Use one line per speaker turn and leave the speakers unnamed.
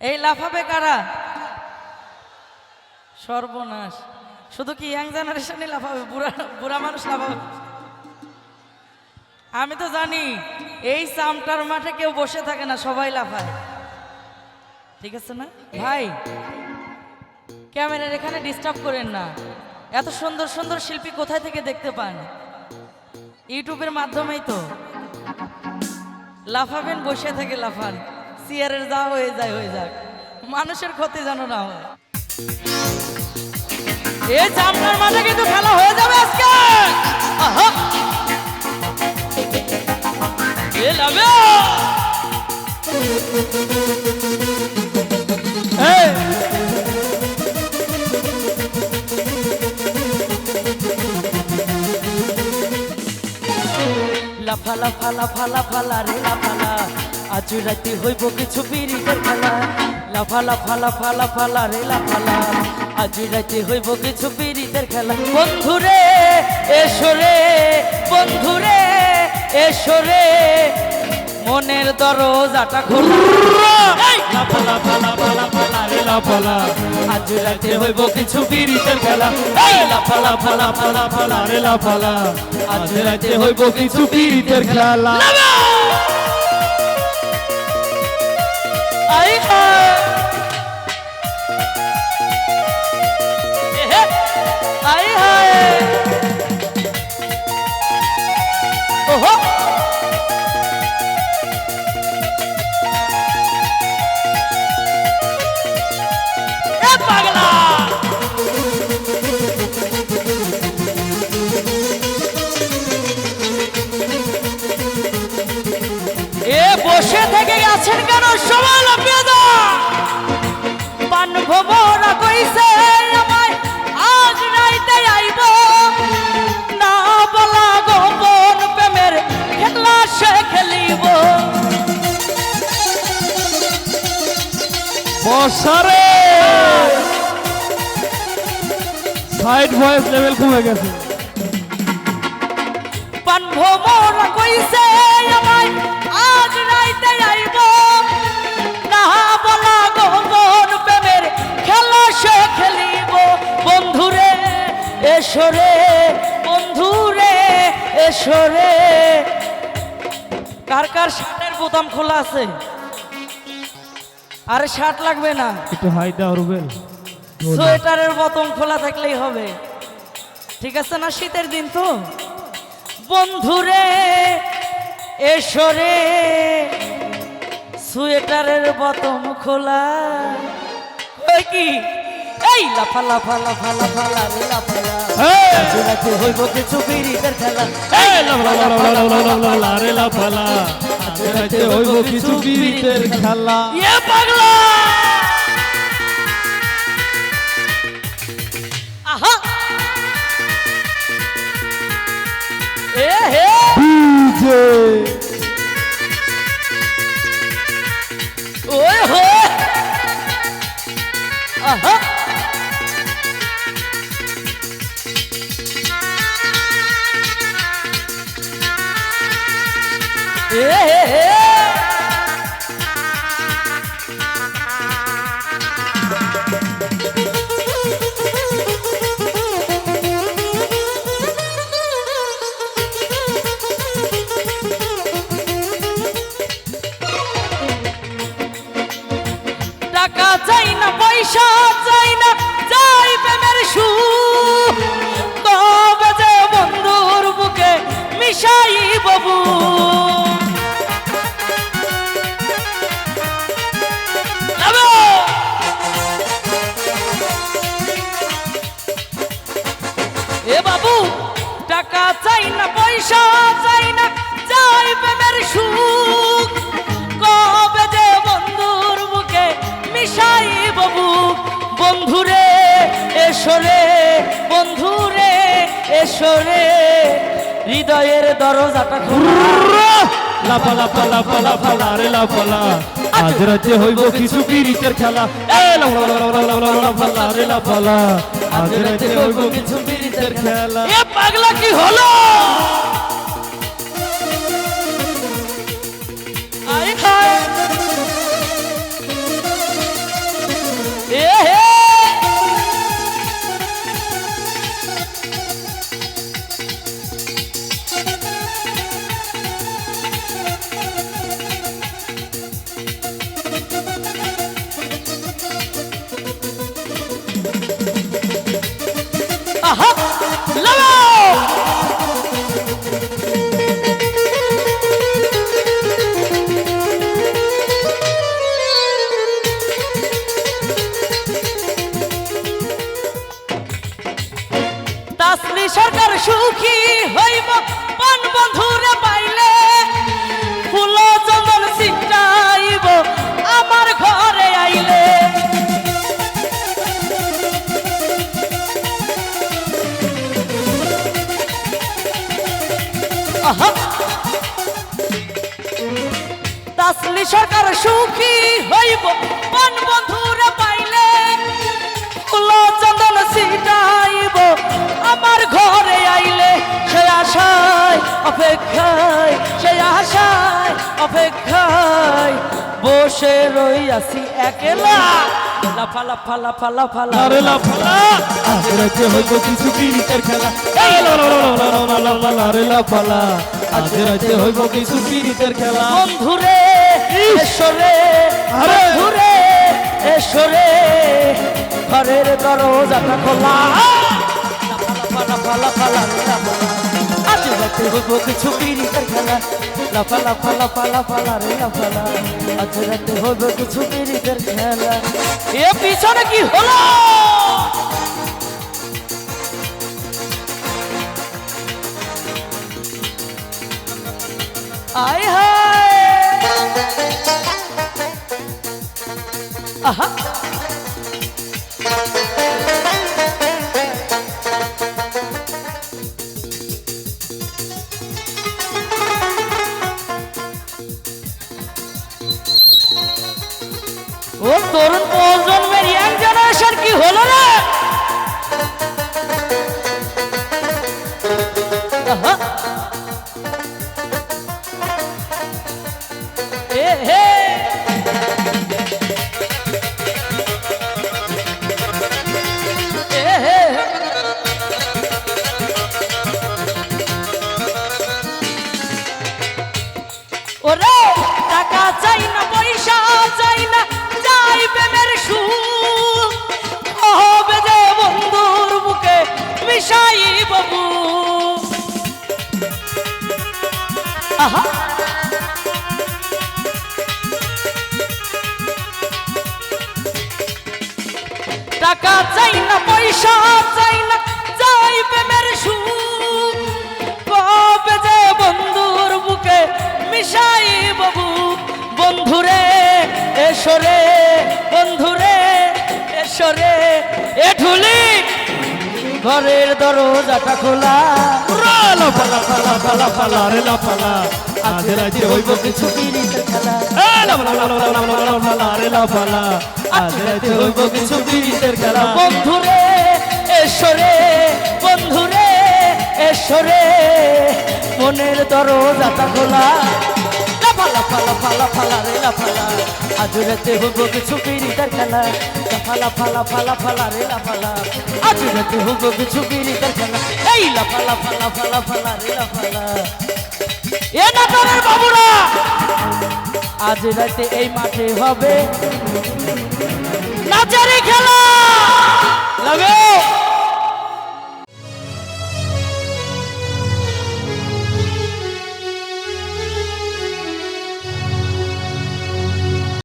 এই লাফাবে কারা? সর্বনাশ। শুধু কি ইয়াং জেনারেশনই লাফাবে? বুড়া বুড়া মানুষ লাফাবে? আমি তো জানি, এই চামটার মাঠে কেউ বসে থাকে না, সবাই লাফায়। ঠিক আছে না? ভাই, ক্যামেরার এখানে ডিস্টার্ব করেন না। এত সুন্দর সুন্দর শিল্পী কোথায় থেকে দেখতে পান? ইউটিউবের মাধ্যমেই তো। লাফাবেন, বসে থেকে লাফান। চেয়ারের যা হয়ে যায়, হয়ে যাক। মানুষের ক্ষতি যেন না হয়। এই মাঝে কিন্তু খেলা হয়ে যাবে আজকে! ফালা ফালা ফালা লা রে লাফালা আজ রাতে হইব কিছু বিড়িদের খেলা। লাফালা ফালা ফালা ফালা রে লাফালা আজ রাতে হইব কিছু বিড়িদের খেলা। বন্ধুরে এসো রে বন্ধুরে এসো রে। মনের দরজাটা খোলা। রে লাফালা আজ রাতে হইব কিছু পিরিতের খেলা। রে লাফালা আজ রাতে হইব কিছু খেলা। আই হায়! আই হায়!
বসারে সাইড ভয়েস লেভেল কমে গেছে।
পান ভোমরা কইছে আমায় প্রেমের সে খেলিব। এসরে কার কার শার্টের বোতাম খোলা আছে? আরে শার্ট লাগবে না
একটু হাই দাও রুবেল
সোয়েটারের বোতাম খোলা থাকলেই হবে ঠিক আছে না শীতের দিন তো বন্ধুরে এসরে সোয়েটারের বোতাম খোলা ওই কি এই লাফা লাফা লাফা লাফা লাফা লাফা
এই!
রাতে হইব কিছু বিড়িদের খেলা
এই লাফলা লাফলা লাফলা লাফলা লারে লাফালা রাতে হইব কিছু বিরিতের খেলা।
এ পাগলা! আহা! এ হে টাকা চাই না, পয়সা চাই না চাই প্রেমের সু যে বন্ধুর বুকে মিশাই বাবু এ বাবু, টাকা চাই না, পয়সা চাই না এসরে হৃদয়ের দরজাটা খোলা
লাফা লাফা লাফা লাফা লারে লাফালা আজ রাতে হইব কিছু পিরিতের খেলা এ লাফালা আজ রাতে হইব কিছু পিরিতের খেলা
এ পাগলা কি হলো সুখী হইব, পান বন্ধুরে পাইলে। ফুল চন্দন সিটাইব আমার ঘরে আইলে। তাসলি সরকার সুখী হইব অপেক্ষায় বসে রইয়াছি একলা। লাফা লাফা লাফা লাফা
আরে
লাফা
লাফালা আজ রাতে হইব কিছু পিরিতের খেলা। এই লাফালা রে লাফালা আজ রাতে হইব কিছু পিরিতের খেলা।
বন্ধুরে এসরে
আরে!
বন্ধুরে এসরে ঘরের দরজাটা খোলা। লাফা লাফা লাফা লাফা লাফা আজ রাতে হইব কিছু পিরিতের খেলা। লাফা লাফা লাফা লাফা রে লাফালা। আজ রাতে হইব কিছু পিরিতের খেলা। এ পিছনে কি হলো? আয় হায়! আহা! ও তরুণ প্রজন্মের ইয়াং জেনারেশন কি হলো রে? ঘরের দরজাটা খোলা।
লাফালা ফালা ফালা ফালা রে লাফালা। আজ রাতে হইব কিছু
পিরিতের খেলা।
লাফালা রে লাফালা। আজ রাতে হইব কিছু পিরিতের খেলা।
বন্ধুরে এসরে বন্ধুরে এসরে মনের দরজাটা খোলা। ফালা ফালা ফালা ফালা রে লা, ফালা। আজ রাতে হব কিছু বিরিদার খেলা। ফালা ফালা ফালা ফালা রে লা, ফালা। আজ রাতে হব কিছু বিরিদার খেলা। এই লা, ফালা ফালা ফালা ফালা রে লা, ফালা। এ নাটনের বাবুরা! আজ রাতে এই মাঠে হবে নাচারি খেলা। লাগাও